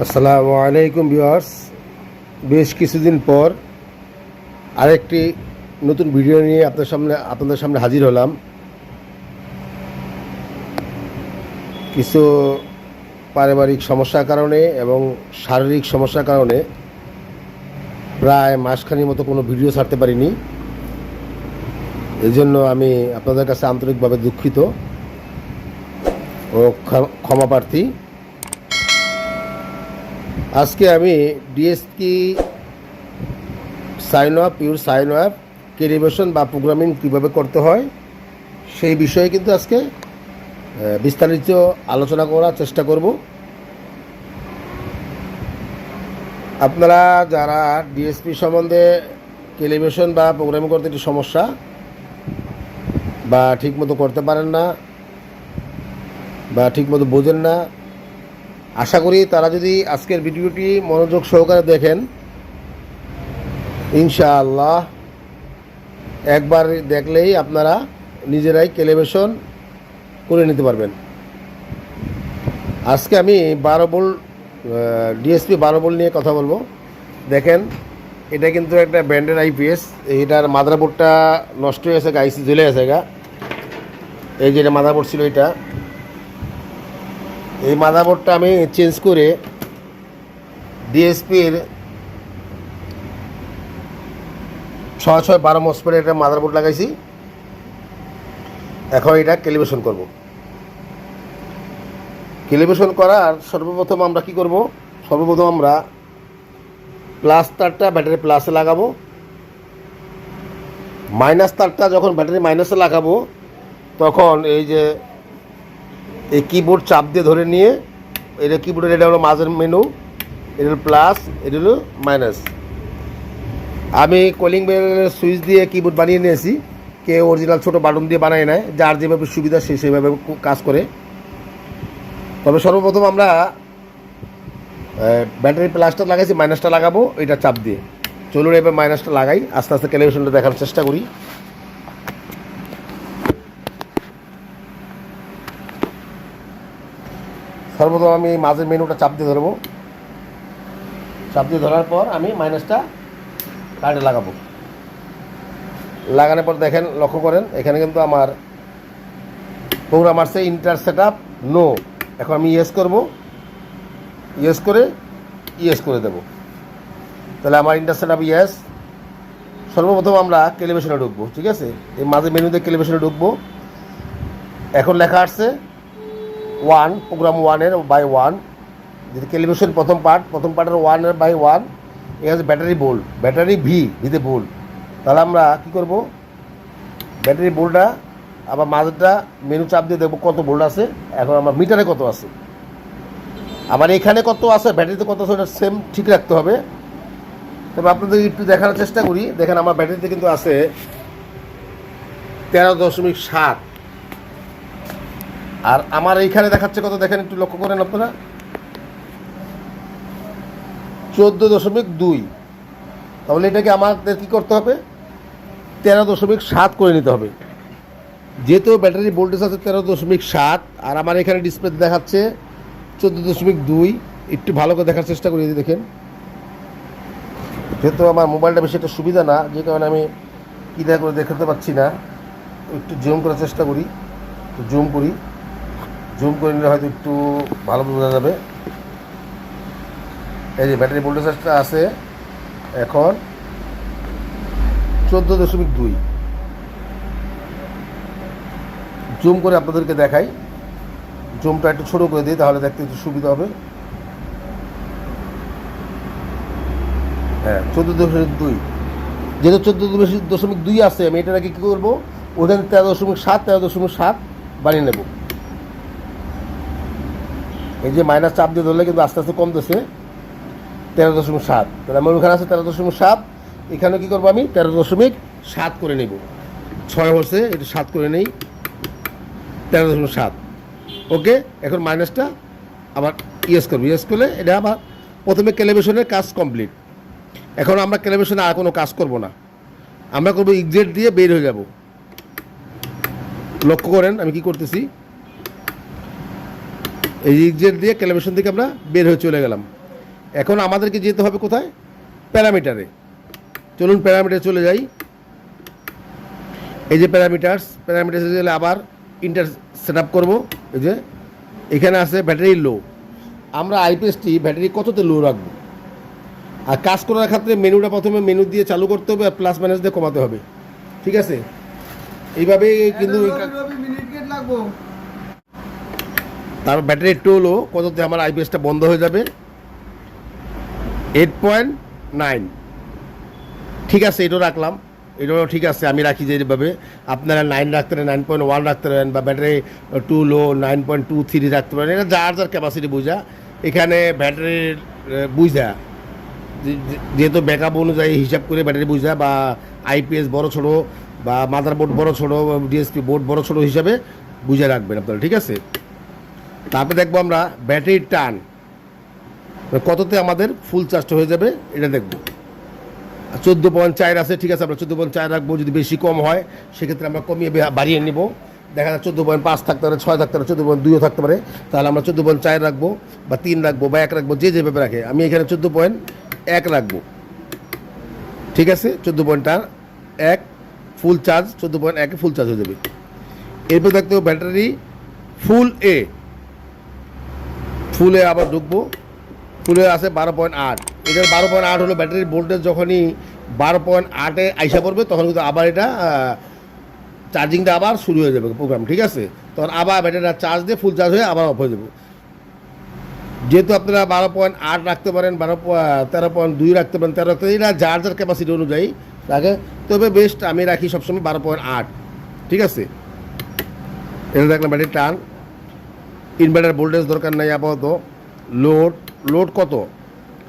আসসালামু আলাইকুম ভিউয়ার্স। বেশ কিছুদিন পর আরেকটি নতুন ভিডিও নিয়ে আপনার সামনে আপনাদের সামনে হাজির হলাম। কিছু পারিবারিক সমস্যার কারণে এবং শারীরিক সমস্যার কারণে প্রায় মাসখানির মতো কোনো ভিডিও ছাড়তে পারিনি। এই জন্য আমি আপনাদের কাছে আন্তরিকভাবে দুঃখিত ও ক্ষ- ক্ষমা প্রার্থী আজকে আমি DSP sign up pure sign up calibration বা প্রোগ্রামিং কীভাবে করতে হয়, সেই বিষয়ে কিন্তু আজকে বিস্তারিত আলোচনা করার চেষ্টা করব। আপনারা যারা ডিএসপি সম্বন্ধে ক্যালিব্রেশন বা প্রোগ্রামিং করতে একটি সমস্যা বা ঠিকমতো করতে পারেন না বা ঠিকমতো বোঝেন না আশা করি তারা যদি আজকের ভিডিওটি মনোযোগ সহকারে দেখেন, ইনশাআল্লাহ একবার দেখলেই আপনারা নিজেরাই ক্যালিব্রেশন করে নিতে পারবেন। আজকে আমি বারো বোল ডিএসপি বারো বোল নিয়ে কথা বলব। দেখেন, এটা কিন্তু একটা ব্র্যান্ডের আইপিএস এটার মাদারবোর্ডটা নষ্ট হয়ে গেছে আইসি জ্বলে গেছে গা। এই যে এটা মাদারবোর্ড ছিল এটা। এই মাদারবোর্ডটা আমি চেঞ্জ করে ডিএসপির ছয় ছয় বারো মসপের একটা মাদারবোর্ড লাগাইছি। এখন এটা ক্যালিব্রেশন করব। ক্যালিব্রেশন করার সর্বপ্রথম আমরা কি করব? সর্বপ্রথম আমরা প্লাস তারটা ব্যাটারি প্লাসে লাগাবো। মাইনাস তারটা যখন ব্যাটারি মাইনাসে লাগাবো, তখন এই যে এই কিবোর্ড চাপ দিয়ে ধরে নিয়ে এটা কিবোর্ডের এটা হলো মাঝের মেনু এটা হলো প্লাস এটা হলো মাইনাস আমি কলিং বেলের সুইচ দিয়ে কিবোর্ড বানিয়ে নিয়েছি কে অরিজিনাল ছোটো বাটন দিয়ে বানায় নেয় যার যেভাবে সুবিধা সে সেভাবে কাজ করে। তবে সর্বপ্রথম আমরা ব্যাটারি প্লাসটা লাগাইছি মাইনাসটা লাগাবো, এটা চাপ দিয়ে। চলুন এবার মাইনাসটা লাগাই, আস্তে আস্তে ক্যালিব্রেশনটা দেখার চেষ্টা করি। সর্বপ্রথম আমি এই মাঝের মেনুটা চাপ দিয়ে ধরবো। চাপ দিয়ে ধরার পর আমি মাইনাসটা কার্ডে লাগাবো। লাগানোর পর দেখেন, লক্ষ্য করেন, এখানে কিন্তু আমার প্রোগ্রাম আসছে ইন্টার সেট নো এখন আমি ইয়েস করব। ইয়েস করে ইয়েস করে দেব। তাহলে আমার ইন্টার সেট ইয়েস সর্বপ্রথম আমরা ক্যালিব্রেশনে ঢুকবো, ঠিক আছে? এই মাঝে মেনুতে ক্যালিব্রেশনে ঢুকবো। এখন লেখা আসছে ওয়ান প্রোগ্রাম ওয়ানের বাই ওয়ান যেটা ক্যালিব্রেশন প্রথম পার্ট প্রথম পার্টের ওয়ানের বাই ওয়ান এ হচ্ছে ব্যাটারি বোল্ড ব্যাটারি ভি ভিতে বোল্ড তাহলে আমরা কি করব? ব্যাটারি বোল্ডটা আবার মাঝেরটা মেনু চাপ দিয়ে দেখব কত বোল্ড আছে। এখন আমার মিটারে কত আছে। আমার এখানে কত আছে ব্যাটারিতে কত আছে, ওটা সেম ঠিক রাখতে হবে। তবে আপনাদের একটু দেখানোর চেষ্টা করি। দেখেন আমার ব্যাটারিতে কিন্তু আছে তেরো দশমিক সাত। আর আমার এইখানে দেখাচ্ছে কত, দেখেন একটু লক্ষ্য করেন আপনারা। চোদ্দ দশমিক দুই। তাহলে এটাকে আমাদের কী করতে হবে? তেরো দশমিক সাত করে নিতে হবে। যেহেতু ব্যাটারি ভোল্টেজ আছে তেরো দশমিক সাত, আর আমার এখানে ডিসপ্লে দেখাচ্ছে চোদ্দ দশমিক দুই। একটু ভালো করে দেখার চেষ্টা করি দেখেন। যেহেতু আমার মোবাইলটা বেশি একটা সুবিধা না, যে কারণে আমি কী দেখা করে দেখাতে পাচ্ছি না। একটু জুম করার চেষ্টা করি জুম করি। জুম করে নিলে হয়তো একটু ভালো বোঝা যাবে। এই যে ব্যাটারি ভোল্টেজটা আছে এখন চোদ্দ দশমিক দুই। জুম করে আপনাদেরকে দেখাই। জুমটা একটু ছোটো করে দিই, তাহলে দেখতে একটু সুবিধা হবে। হ্যাঁ চোদ্দ দশমিক দুই। যেহেতু চোদ্দ দশমিক দুই আছে, আমি এটা নাকি কী করব? ওখানে তেরো দশমিক সাত, তেরো দশমিক সাত বানিয়ে নেব। এই যে মাইনাস চাপ দিয়ে ধরলে কিন্তু আস্তে আস্তে কমতেছে তেরো দশমিক সাত। তাহলে আমার ওখানে আছে তেরো দশমিক সাত। এখানে কী করব আমি? তেরো দশমিক সাত করে নেব। ছয় হচ্ছে, এটা সাত করে নেই। তেরো দশমিক সাত। ওকে, এখন মাইনাসটা আবার ইয়েস করব। ইয়েস করলে এটা আবার প্রথমে ক্যালিব্রেশনের কাজ কমপ্লিট এখন আমরা ক্যালিব্রেশনে আর কোনো কাজ করব না। আমরা করব এক্সেট দিয়ে বের হয়ে যাব। লক্ষ্য করেন, আমি কি করতেছি? এই এক্সেট দিয়ে ক্যালিব্রেশন থেকে আমরা বের হয়ে চলে গেলাম। এখন আমাদেরকে যেতে হবে কোথায়? প্যারামিটারে। চলুন প্যারামিটারে চলে যাই। এই যে প্যারামিটার্স, প্যারামিটার্সে গেলে আবার ইন্টার সেট আপ করব। এই যে এখানে আছে ব্যাটারি লো। আমরা আইপিএসটি ব্যাটারি কততে লো রাখব? আর কাজ করার ক্ষেত্রে মেনুটা প্রথমে মেনু দিয়ে চালু করতে হবে আর প্লাস মাইনাস দিয়ে কমাতে হবে। ঠিক আছে? এইভাবে কিন্তু এই কা- মিনিট গেট লাগবো তার ব্যাটারি একটু হলো, কততে আমার আইপিএসটা বন্ধ হয়ে যাবে? এইট পয়েন্ট নাইন ঠিক আছে, এটাও রাখলাম। এটাও ঠিক আছে, আমি রাখি যে এইভাবে। আপনারা নাইন রাখতে পারেন নাইন পয়েন্ট ওয়ান রাখতে পারেন, বা battery two low nine point two three রাখতে পারেন। এটা যার যার ক্যাপাসিটি বোঝা, এখানে ব্যাটারির বুঝা। যেহেতু ব্যাকআপ অনুযায়ী হিসাব করে ব্যাটারি বুঝা, বা আইপিএস বড় ছোট, বা মাদার বোর্ড বড় ছোট ডিএসপি বোর্ড বড় ছোট হিসাবে বুঝে রাখবেন আপনারা, ঠিক আছে? তারপরে দেখব আমরা ব্যাটারির টান। কততে আমাদের ফুল চার্জটা হয়ে যাবে, এটা দেখব। চোদ্দ পয়েন্ট চার আছে, ঠিক আছে, আমরা চোদ্দ পয়েন্ট চার রাখব, যদি বেশি কম হয়, সেক্ষেত্রে আমরা কমিয়ে বাড়িয়ে নিব। দেখা যায় চোদ্দ পয়েন্ট পাঁচ থাকতে পারে, ছয় থাকতে পারে, চোদ্দ পয়েন্ট দুইও থাকতে পারে, তাহলে আমরা চোদ্দ পয়েন্ট চার রাখব বা তিন রাখব বা এক রাখব, যে যেভাবে রাখে। আমি এখানে চোদ্দ পয়েন্ট এক রাখব। ঠিক আছে? চোদ্দ পয়েন্ট এক ফুল চার্জ চোদ্দ পয়েন্ট একে ফুল চার্জ হয়ে যাবে। এরপর দেখতে ব্যাটারি ফুল এ ফুলে আবার ঢুকবো। ফুলে আছে বারো পয়েন্ট আট। এটার বারো পয়েন্ট আট হলো ব্যাটারির ভোল্টেজ যখনই বারো পয়েন্ট আটে আইসা পড়বে, তখন কিন্তু আবার এটা চার্জিংটা আবার শুরু হয়ে যাবে প্রোগ্রাম ঠিক আছে? তখন আবার ব্যাটারিটা চার্জ দিয়ে ফুল চার্জ হয়ে আবার অফ হয়ে যাবে। যেহেতু আপনারা বারো পয়েন্ট আট রাখতে পারেন, বারো তেরো পয়েন্ট দুই রাখতে পারেন, তেরো রাখতে এটা যার যার ক্যাপাসিটি অনুযায়ী রাখে। তবে বেস্ট আমি রাখি সবসময় বারো পয়েন্ট আট, ঠিক আছে? এটা দেখলাম ব্যাটারি টান। ইনভার্টার ভোল্টেজ দরকার নাই আপাতত। লোড লোড কত?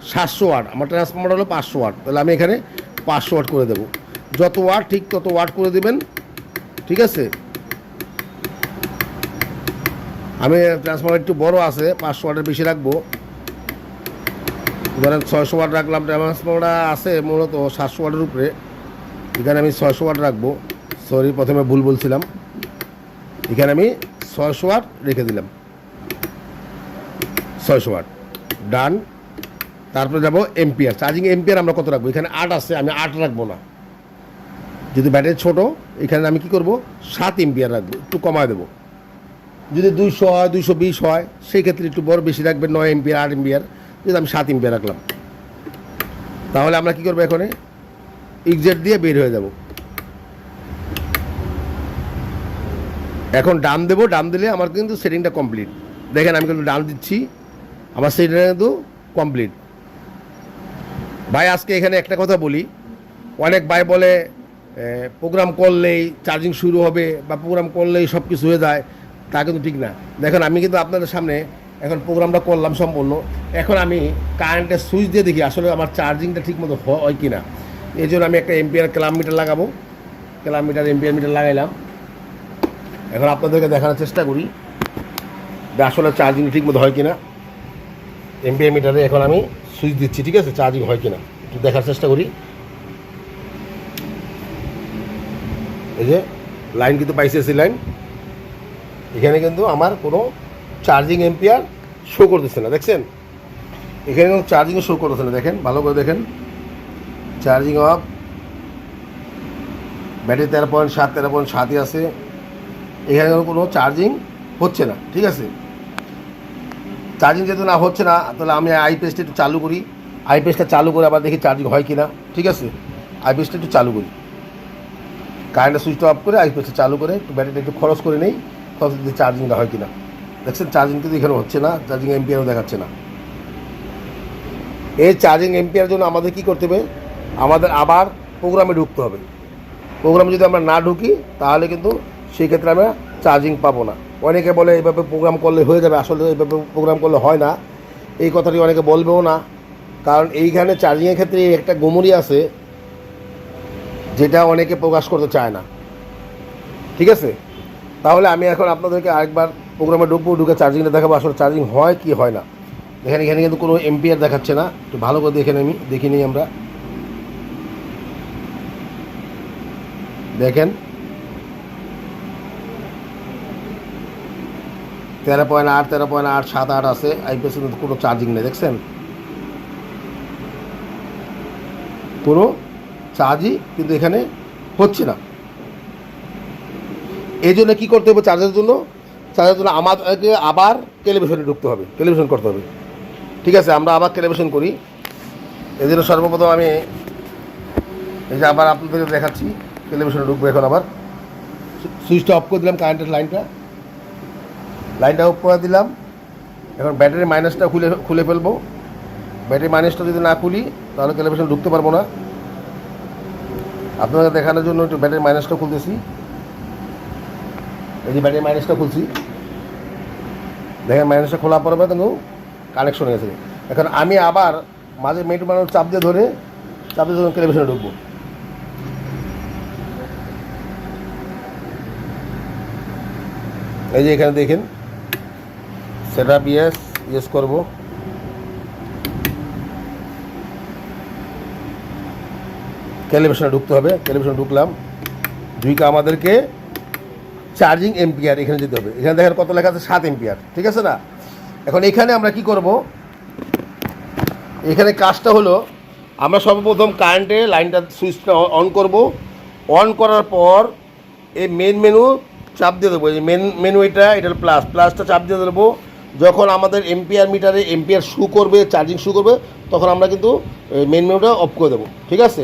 সাতশো ওয়াট। আমার ট্রান্সফর্মার হলো পাঁচশো ওয়াট। তাহলে আমি এখানে পাঁচশো ওয়াট করে দেবো। যত ওয়াট, ঠিক তত ওয়াট করে দেবেন। ঠিক আছে? আমি ট্রান্সফর্মার একটু বড় আছে, পাঁচশো ওয়াটের বেশি রাখব। ধরেন ছয়শো ওয়াট রাখলাম, ট্রান্সফর্মারটা আছে মূলত সাতশো ওয়াটের উপরে। এখানে আমি ছয়শো ওয়াট রাখব। সরি প্রথমে ভুল বলছিলাম। এখানে আমি ছয়শো ওয়াট রেখে দিলাম। ছয়শো ওয়াট। ডান। তারপরে যাব এমপিআর চার্জিং এমপিআর আমরা কত রাখব? এখানে আট আছে, আমি আট রাখব না। যদি ব্যাটারি ছোট, এখানে আমি কি করব? সাত এমপিআর রাখব, একটু কমায় দেবো। যদি দুইশো হয়, দুইশো বিশ হয়, সেই ক্ষেত্রে একটু বড় বেশি রাখবেন, নয় এমপিআর আট এমপিআর যদি আমি সাত এমপিআর রাখলাম। তাহলে আমরা কি করব এখানে? এক্সেট দিয়ে বের হয়ে যাব। এখন ডান দেবো, ডান দিলে আমার কিন্তু সেটিংটা কমপ্লিট দেখেন আমি কিন্তু ডান দিচ্ছি। আমার সেটিংটা কিন্তু কমপ্লিট ভাই, আজকে এখানে একটা কথা বলি। অনেক ভাই বলে প্রোগ্রাম করলেই চার্জিং শুরু হবে বা প্রোগ্রাম করলেই সব কিছু হয়ে যায়, তা কিন্তু ঠিক না। দেখেন, আমি কিন্তু আপনাদের সামনে এখন প্রোগ্রামটা করলাম সম্পূর্ণ। এখন আমি কারেন্টের সুইচ দিয়ে দেখি আসলে আমার চার্জিংটা ঠিক মতো হয় কি না এই জন্য আমি একটা এমপিআর মিটার লাগাবো। ক্লাম মিটার এমপিআর মিটার লাগাইলাম। এখন আপনাদেরকে দেখানোর চেষ্টা করি যে আসলে চার্জিং ঠিক মতো হয় কিনা। এমপিআর মিটারে এখন আমি সুইচ দিচ্ছি, ঠিক আছে? চার্জিং হয় কিনা? একটু দেখার চেষ্টা করি। এই যে, লাইন কিন্তু পাইছে এসি লাইন। এখানে কিন্তু আমার কোনো চার্জিং এম্পিয়ার শো করতেছে না, দেখছেন? এখানে কোনো চার্জিংও শো করতেছে না, দেখেন? ভালো করে দেখেন। Charging off. ব্যাটারি তেরো পয়েন্ট সাত, তেরো পয়েন্ট সাতই আছে। এখানে কোনো চার্জিং হচ্ছে না, ঠিক আছে? চার্জিং যেহেতু না হচ্ছে না, তাহলে আমি আইপিএসটা একটু চালু করি। আইপিএসটা চালু করে আবার দেখি চার্জিং হয় কি না ঠিক আছে? আইপিএসটা একটু চালু করি। কারেন্টের সুইচটা অফ করে আইপিএসটা চালু করে, একটু ব্যাটারিটা একটু খরচ করে নেই, খরচ দিয়ে চার্জিংটা হয় কি না দেখছেন? চার্জিং কিন্তু এখানে হচ্ছে না চার্জিং এমপিআরও দেখাচ্ছে না। এই চার্জিং এমপিআর জন্য আমাদের কি করতে হবে? আমাদের আবার প্রোগ্রামে ঢুকতে হবে। প্রোগ্রামে যদি আমরা না ঢুকি, তাহলে কিন্তু সেই ক্ষেত্রে আমরা চার্জিং পাবো না। অনেকে বলে, এইভাবে প্রোগ্রাম করলে হয়ে যাবে। আসলে এইভাবে প্রোগ্রাম করলে হয় না। এই কথাটি অনেকে বলবেও না। কারণ এইখানে চার্জিংয়ের ক্ষেত্রে একটা গোমরি আছে, যেটা অনেকে প্রকাশ করতে চায় না। ঠিক আছে? তাহলে আমি এখন আপনাদেরকে আরেকবার প্রোগ্রামে ঢুকবো, ঢুকে চার্জিংটা দেখাবো, আসলে চার্জিং হয় কি হয় না। এখানে এখানে কিন্তু কোনো এমপিআর দেখাচ্ছে না। একটু ভালো করে দেখে আমি দেখে নিই আমরা। দেখেন। তেরো পয়েন্ট আট, তেরো পয়েন্ট আট, সাত আট আছে। আইপিএস কিন্তু কোনো চার্জিং নেই, দেখছেন? কোনো চার্জই কিন্তু এখানে হচ্ছে না। এই জন্য কী করতে হবে চার্জের জন্য? চার্জের জন্য আমাদেরকে আবার টেলিভিশনে ঢুকতে হবে টেলিভিশন করতে হবে। ঠিক আছে, আমরা আবার টেলিভিশন করি। এই জন্য সর্বপ্রথম আমি এই যে আবার আপনাদেরকে দেখাচ্ছি টেলিভিশনে ঢুকবো এখন আবার। সুইচটা অফ করে দিলাম কারেন্টের লাইনটা লাইনটা অফ করে দিলাম। এখন ব্যাটারি মাইনাসটা খুলে খুলে ফেলব। ব্যাটারি মাইনাসটা যদি না খুলি, তাহলে টেলিভিশন ঢুকতে পারব না। আপনাদের দেখানোর জন্য একটু ব্যাটারি মাইনাসটা খুলতেছি। এই যে ব্যাটারি মাইনাসটা খুলছি। দেখেন মাইনাসটা খোলা পড়বে কিন্তু কানেকশন গেছে। এখন আমি আবার মাঝে মেট বানানোর চাপ দিয়ে ধরে, চাপ দিয়ে ধরে টেলিভিশনে ঢুকবো। এই যে এখানে দেখেন। সেট ইয়েস ইয়েস করব। টেলিভিশনে ঢুকতে হবে। টেলিভিশনে ঢুকলাম। দুইকে আমাদেরকে চার্জিং এম্পিয়ার এখানে যেতে হবে। এখানে দেখেন কত লেখা আছে? সাত এম্পিয়ার ঠিক আছে না? এখন এখানে আমরা কি করব? এখানে কাজটা হলো, আমরা সর্বপ্রথম কারেন্টে লাইনটা সুইচটা অন করব। অন করার পর এই মেন মেনু চাপ দিয়ে দেবো। এই মেন মেনু এটা এটা প্লাস প্লাসটা চাপ দিয়ে দেবো। যখন আমাদের এম্পিয়ার মিটারে এম্পিয়ার শু করবে চার্জিং শু করবে, তখন আমরা কিন্তু মেন মেনুটা অফ করে দেবো। ঠিক আছে?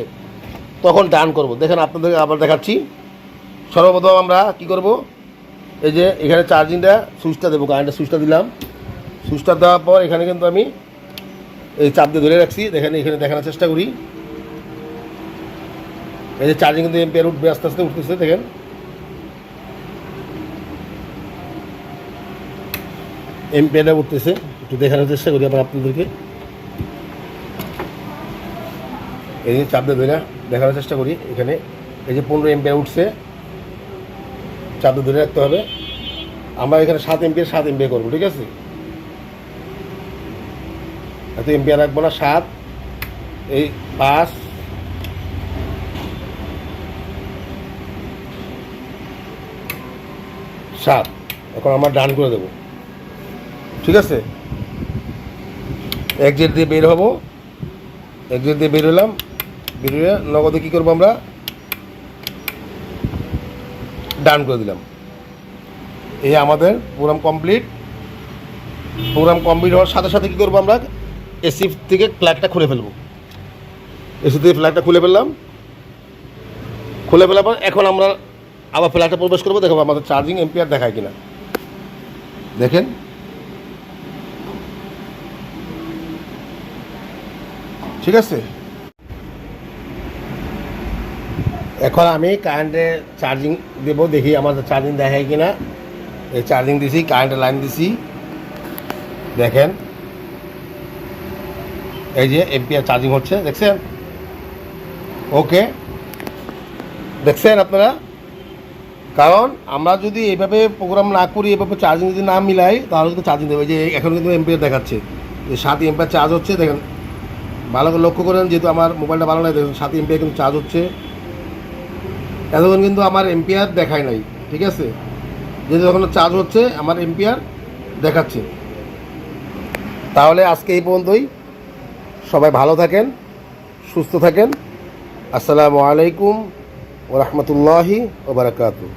তখন ডান করব। দেখেন আপনাদের আবার দেখাচ্ছি। সর্বপ্রথম আমরা কি করব? এই যে এখানে চার্জিংটা সুইচটা দেবো কারেন্টের সুইচটা দিলাম। সুইচটা দেওয়ার পর এখানে কিন্তু আমি এই চাপ দিয়ে ধরে রাখছি। দেখেন, এখানে দেখানোর চেষ্টা করি। এই যে চার্জিং কিন্তু এম্পিয়ার উঠবে, আস্তে আস্তে উঠতেছে, দেখেন। এম্পিয়ারটা উঠতেছে, একটু দেখানোর চেষ্টা করি আবার আপনাদেরকে। এই যে চাপ ধরে দেখানোর চেষ্টা করি এখানে। এই যে পনেরো এম্পিয়ার উঠছে, চাপ ধরে রাখতে হবে। আমরা এখানে সাত এম্পিয়ার সাত এম্পিয়ার করব, ঠিক আছে? এত এম্পিয়ার রাখব না, সাত, এই পাঁচ, সাত। এখন আমরা ডান করে দেবো। ঠিক আছে? একজেট দিয়ে বের হব। একজেট দিয়ে বের হলাম। বের বেরিয়ে নগদে কী করব আমরা? ডান করে দিলাম। এই আমাদের প্রোগ্রাম কমপ্লিট প্রোগ্রাম কমপ্লিট হওয়ার সাথে সাথে কী করব আমরা? এসি থেকে ফ্ল্যাগটা খুলে ফেলব। এসি থেকে ফ্ল্যাগটা খুলে ফেললাম। খুলে ফেলার পর এখন আমরা আবার ফ্ল্যাগটা প্রবেশ করব। দেখব আমাদের চার্জিং এম্পিয়ার দেখায় কিনা। দেখেন। ঠিক আছে? এখন আমি কারেন্টে চার্জিং দেবো, দেখি আমাদের চার্জিং দেখায় কিনা। এই চার্জিং দিছি কারেন্টের লাইন দিছি। দেখেন। এই যে এমপিআর চার্জিং হচ্ছে, দেখছেন? ওকে। দেখছেন আপনারা? কারণ আমরা যদি এইভাবে প্রোগ্রাম না করি এভাবে চার্জিং যদি না মিলাই, তাহলে কিন্তু চার্জিং দেবে। যে এখন কিন্তু এমপিআর দেখাচ্ছে। যে সাত এমপিআর চার্জ হচ্ছে, দেখেন। ভালো করে লক্ষ্য করেন, যেহেতু আমার মোবাইলটা ভালো লাগে দেখুন সাত এমপিআর কিন্তু চার্জ হচ্ছে। এতক্ষণ কিন্তু আমার এম্পিয়ার দেখায় নাই, ঠিক আছে? যেহেতু যখন চার্জ হচ্ছে, আমার এম্পিয়ার দেখাচ্ছে। তাহলে আজকে এই পর্যন্তই। সবাই ভালো থাকেন, সুস্থ থাকেন। আসসালামু আলাইকুম ও ওবরাকাতু